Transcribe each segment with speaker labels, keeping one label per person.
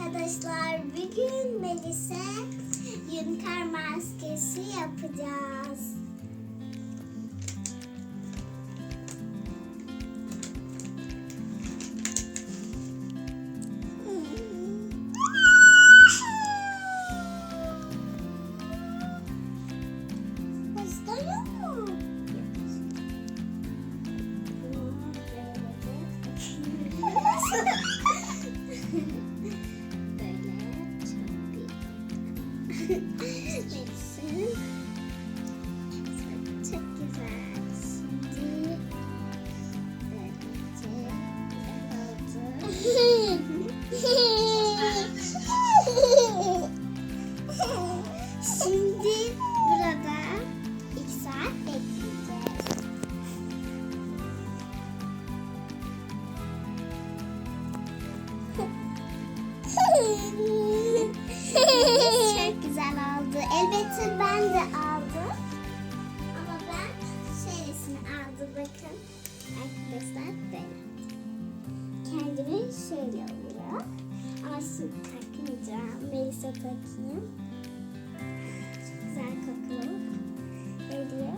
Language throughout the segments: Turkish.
Speaker 1: arkadaşlar. Bugün Melis'e yünker maskesi yapacağız. İyi. Arkadaşlar böyle. Kendimi şöyle oluyor. Ama şimdi takmayacağım. Melisa takayım. Çok güzel kokuyor. Geliyor.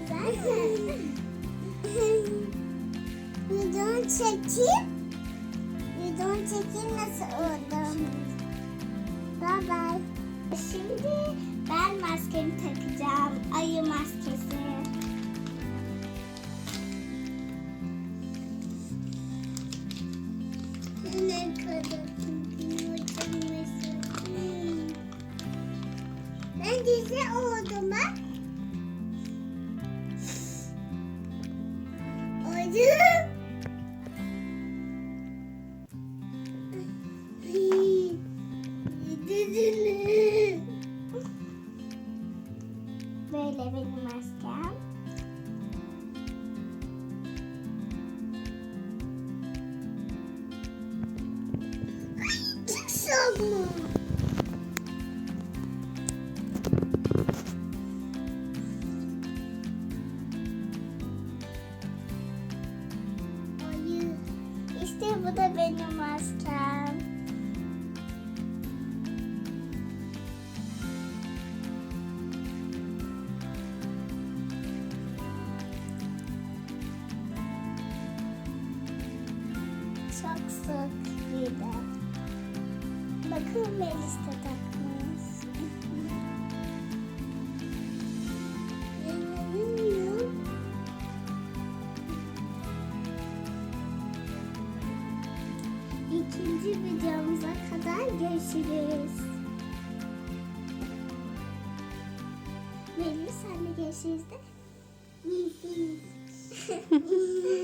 Speaker 1: Güzel mi? Videonu çekeyim. Videonu çekeyim nasıl oldum. Bye bye. Şimdi Güzel oldum ha. Acı. Böyle benim maskem. Ay, çok soğuk. Bu da benim maskem. Çok sık bir de. Bakın Melis de takmış. İkinci videomuza kadar görüşürüz. Melih senle görüşürüz de.